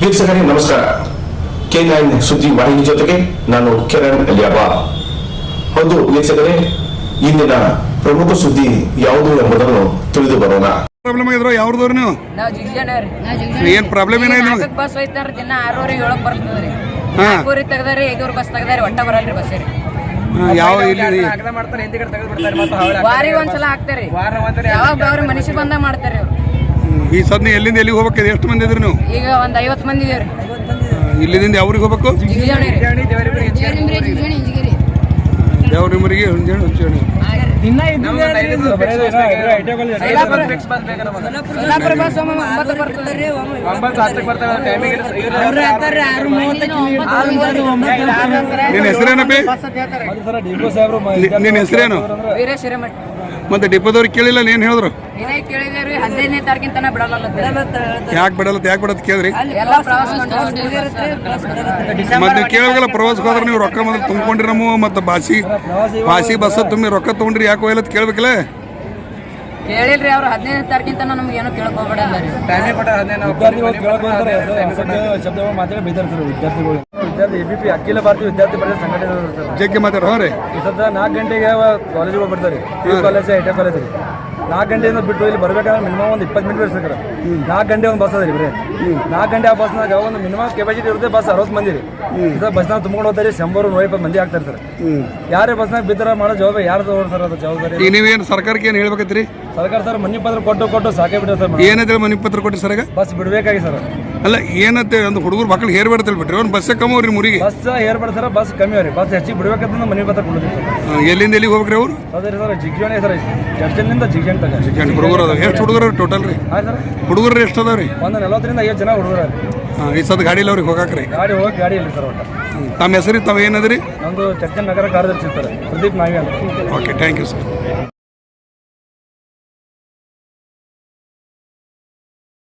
ವೀಕ್ಷಕರೇ ನಮಸ್ಕಾರ K nine ಸುದ್ದಿ ವಾಹಿನಿ ಜೊತೆಗೆ ನಾನು ಕಿರಣ್ ಅಲಿಯಾಬ ಹೌದು ವೀಕ್ಷಕರೇ ಇಂದಿನ ಪ್ರಮುಖ ಸುದ್ದಿ ಯಾವುದು ಎಂಬುದನ್ನು ತಿಳಿದು ಬರೋಣ ಪ್ರಾಬ್ಲಮ್ ಆಗಿದ್ರು ಯಾವ್ದವ್ರು ನೀವು ನಾವ್ ಏನ್ ಪ್ರಾಬ್ಲಮ್ ಏನಾಯ್ತು ನಿಮಗೆ ಬಸ್ ಹೋಯ್ತಾರ ದಿನ ಆರೂವರೆ ಏಳಕ್ ಬರ್ತದ್ರಿ ಹಾ. ನಾಲ್ಕೂರಿ ತೆಗ್ದಾರಿ ಐದೂರು ಬಸ್ ತೆಗ್ದಾರಿ ಒಟ್ಟ ಬರಲ್ರಿ ಬಸ್ ರೀ ಯಾವ ಇಲ್ಲಿ ವಾರಿ ಒಂದ್ಸಲ ಹಾಕ್ತಾರಿ ಯಾವಾಗ ಅವ್ರ ಮನುಷ್ಯ ಬಂದ ಮಾಡ್ತಾರಿ ಅವ್ರು ಈ ಸದ್ನಿ ಎಲ್ಲಿಂದ ಎಲ್ಲಿಗೆ ಹೋಗ್ಬೇಕು? ಎಷ್ಟು ಮಂದಿ ಇದ್ರಿ ನೀವು? ಈಗ ಒಂದ್ ಐವತ್ ಮಂದಿ ಇದೇವ್ರಿ ಇಲ್ಲಿಂದ ಯಾವ್ರಿಗೆ ಹೋಗ್ಬೇಕು? ಜಿಗ್ಜಾಣಿ ನಿಮ್ಮರಿಗೆ ಹುಂಜಾಣಿ ಹುಂಚೇಣಿ ನಿನ್ನ ಹೆಸರೇನಪ್ಪಿ? ನಿನ್ನ ಹೆಸರೇನು? ವೀರೇಶ್ ಹಿರೇಮಠ್ ಮತ್ತೆ ಡಿಪೋದವ್ರಿಗೆ ಕೇಳಿಲ್ಲ ಏನ್ ಹೇಳಿದ್ರು? ಏನೇ ಕೇಳಿದೇವ್ರಿ ಹದಿನೈದನೇ ತಾರೀಕಿನ ತನ ಬಿಡಲ್ಲ ಯಾಕೆ ಬಿಡಲ್ಲ ಯಾಕೆ ಬಿಡತ್ ಕೇಳ್ರಿ ಎಲ್ಲಾ ಪ್ರವಾಸ ಮತ್ತೆ ಕೇಳಬೇಕಲ್ಲ ಪ್ರವಾಸಕ್ಕೆ ಹೋದ್ರೆ ನೀವು ರೊಕ್ಕ ಮೊದಲು ತುಂಬಿಕೊಂಡ್ರಿ ನಮ್ಮ ಮತ್ತೆ ಬಾಸಿ ಬಾಸಿ ಬಸ್ ತುಂಬಿ ರೊಕ್ಕ ತೊಗೊಂಡ್ರಿ ಯಾಕೆ ಹೋಯ್ಲತ್ ಕೇಳ್ಬೇಕಲ್ಲ? ಕೇಳಿಲ್ರಿ ಅವ್ರು ಹದಿನೈದನೇ ತಾರೀಕಿಂತ ನಮ್ಗೆ ಏನೋ ಕೇಳ್ಕೊಬಿಡಲ್ಲ ರೀ ವಿದ್ಯಾರ್ಥಿ ಎ ಬಿ ಪಿ ಅಖಿಲ ಭಾರತೀಯ ವಿದ್ಯಾರ್ಥಿ ಪರಿಷತ್ ಸಂಘಟನೆ ಜಗ್ಗಿ ಮಾತಾಡ ರೀ. ಈ ಸದ್ದ ನಾಲ್ಕು ಗಂಟೆಗೆ ಕಾಲೇಜಿಗೆ ಹೋಗ್ಬಿಡ್ತಾರೆ. ಕಾಲೇಜ್ ಐ ಟಿ ಕಾಲೇಜ್ ರೀ. ನಾಲ್ಕು ಗಂಟೆಯಿಂದ ಬಿಟ್ಟು ಇಲ್ಲಿ ಬರಬೇಕಾದ್ರೆ ಮಿನಿಮಮ್ ಒಂದು ಇಪ್ಪತ್ತು ಮಿನಿಟ್ ಇರ್ಸಕ್ರೆ ನಾಲ್ಕು ಗಂಟೆ ಒಂದು ಬಸ್ ಅದ ರೀ ಬರೀ. ನಾಲ್ಕು ಗಂಟೆ ಆ ಬಸ್ನಾಗ ಒಂದು ಮಿನಿಮಮ್ ಕೆಪಾಸಿಟಿ ಇರುತ್ತೆ ಬಸ್ ಅರವತ್ತು ಮಂದಿ ರೀ. ಇದು ಬಸ್ನಾಗ ತುಂಬ್ಕೊಂಡು ಹೋಗ್ತಾರೆ ಶಂಬರು ನೂರ ಇಪ್ಪತ್ತು ಮಂದಿ ಆಗ್ತಾರೆ ಸರ್. ಯಾರೇ ಬಸ್ನಾಗ ಬಿದ್ದರೆ ಮಾಡೋ ಜವಾಬ್ದಾರಿ ಯಾರು ತಗೋರು ಸರ್ ಅದು ಜವಾಬ್ದಾರಿ? ಈಗ ನೀವೇನು ಸರ್ಕಾರಕ್ಕೆ ಏನು ಹೇಳ್ಬೇಕೈತ್ರಿ ಸರ್ಕಾರ ಸರ್ ಮನಿ ಪತ್ರ ಕೊಟ್ಟು ಕೊಟ್ಟು ಸಾಕೇ ಬಿಟ್ಟರೆ ಸರ್ ಏನಿದ್ರೆ ಮನಿ ಪತ್ರ ಕೊಟ್ಟು ಸರ್ ಬಸ್ ಬಿಡಬೇಕಾಗಿ ಸರ್. ಅಲ್ಲ ಏನಂತೆ ಒಂದು ಹುಡುಗರು ಮಕ್ಳು ಹೇರ್ ಬಿಡ್ತಲ್ ಬಿಟ್ರಿ ಒಂದು ಬಸ್ ಕಮ್ಮಿ ಕಮ್ಮವ್ರಿ ಮುರಿಗೆ ಬಸ್ ಹೇರ್ ಬಿಡ್ತಾರ ಬಸ್ ಕಮ್ಮಿ ಅವ್ರಿ ಬಸ್ ಹೆಚ್ಚಿಗೆ ಬಿಡ್ಬೇಕಂತ ಮನೆ ಬರ್ತಾ ಕೊಡ್ತೀವಿ ಎಲ್ಲಿಂದ ಎಲ್ಲಿಗೆ ಹೋಗ್ರಿ ಅವ್ರು? ಅದೇ ಸರ್ ಜಿಗ್ಜಾಣಿ ಸರ್ ಜರ್ಜನ್ನಿಂದ ಜಿಗ್ಜಾಣಿ ತಗ ಗಂಡು ಹುಡುಗರು ಅದಾವ ಎಷ್ಟು ಹುಡುಗರು ಟೋಟಲ್ ರೀ? ಹುಡುಗರು ಎಷ್ಟು ಅದಾವ ರೀ ಒಂದು ನಲವತ್ತರಿಂದ ಐವತ್ತು ಜನ ಹುಡುಗರ ಈ ಸದ್ ಗಾಡಿಲಿ ಅವ್ರಿಗೆ ಹೋಗಾಕ್ರಿ. ಗಾಡಿ ಹೋಗಿ ಗಾಡಿ ಇಲ್ಲ ಸರ್ ಒಟ್ಟು. ತಮ್ಮ ಹೆಸರು ತಾವು ಏನದ್ರಿ ನಮ್ಮದು ಚರ್ಚನ್ ನಗರ ಕಾರ್ಯದರ್ಶಿ ಸರ್ ಪ್ರದೀಪ್ ನಾಯಿ ಅಂತ. Okay thank you sir